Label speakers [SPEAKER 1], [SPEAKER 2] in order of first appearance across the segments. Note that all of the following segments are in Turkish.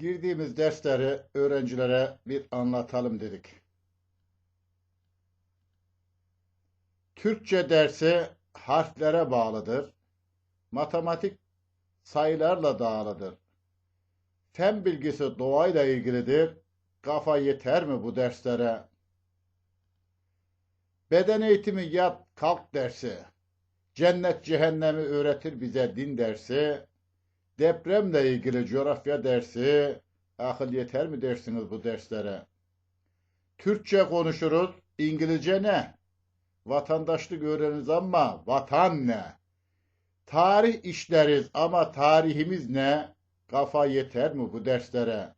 [SPEAKER 1] Girdiğimiz dersleri öğrencilere bir anlatalım dedik. Türkçe dersi harflere bağlıdır. Matematik sayılarla dağılıdır. Fen bilgisi doğayla ilgilidir. Kafa yeter mi bu derslere? Beden eğitimi yat kalk dersi. Cennet cehennemi öğretir bize din dersi. Depremle ilgili coğrafya dersi. Akıl yeter mi dersiniz bu derslere? Türkçe konuşuruz. İngilizce ne? Vatandaşlık öğreniriz ama vatan ne? Tarih işleriz ama tarihimiz ne? Kafa yeter mi bu derslere?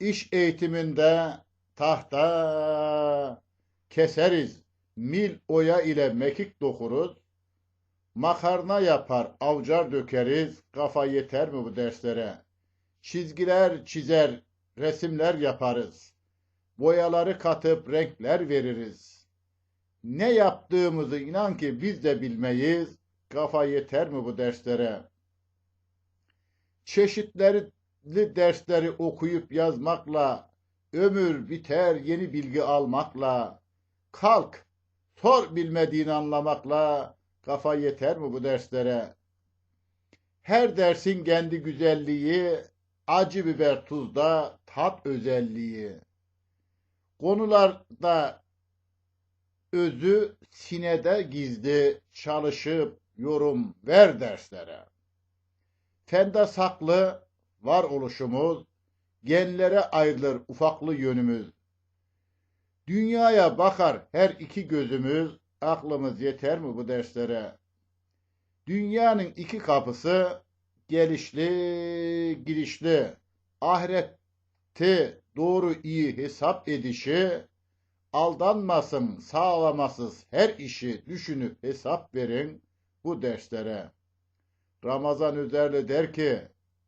[SPEAKER 1] İş eğitiminde tahta keseriz. Mil oya ile mekik dokuruz. Makarna yapar, avcar dökeriz. Kafa yeter mi bu derslere? Çizgiler çizer, resimler yaparız. Boyaları katıp renkler veririz. Ne yaptığımızı inan ki biz de bilmeyiz. Kafa yeter mi bu derslere? Çeşitleri dersleri okuyup yazmakla, ömür biter yeni bilgi almakla, kalk, sor bilmediğini anlamakla, kafa yeter mi bu derslere? Her dersin kendi güzelliği, acı biber tuzda tat özelliği. Konularda özü sinede gizli, çalışıp yorum ver derslere. Fende saklı var oluşumuz, genlere ayrılır ufaklı yönümüz. Dünyaya bakar her iki gözümüz, aklımız yeter mi bu derslere? Dünyanın iki kapısı gelişli, girişli. Ahirette doğru iyi hesap edişi, aldanmasın sağlamasız her işi düşünüp hesap verin bu derslere. Ramazan Üzerli der ki,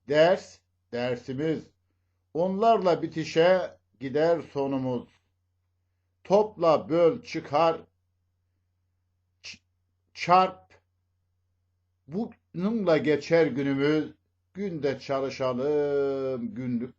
[SPEAKER 1] ders, dersimiz, onlarla bitişe gider sonumuz. Topla böl çıkar, çarp, bununla geçer günümüz, günde çalışalım, günlük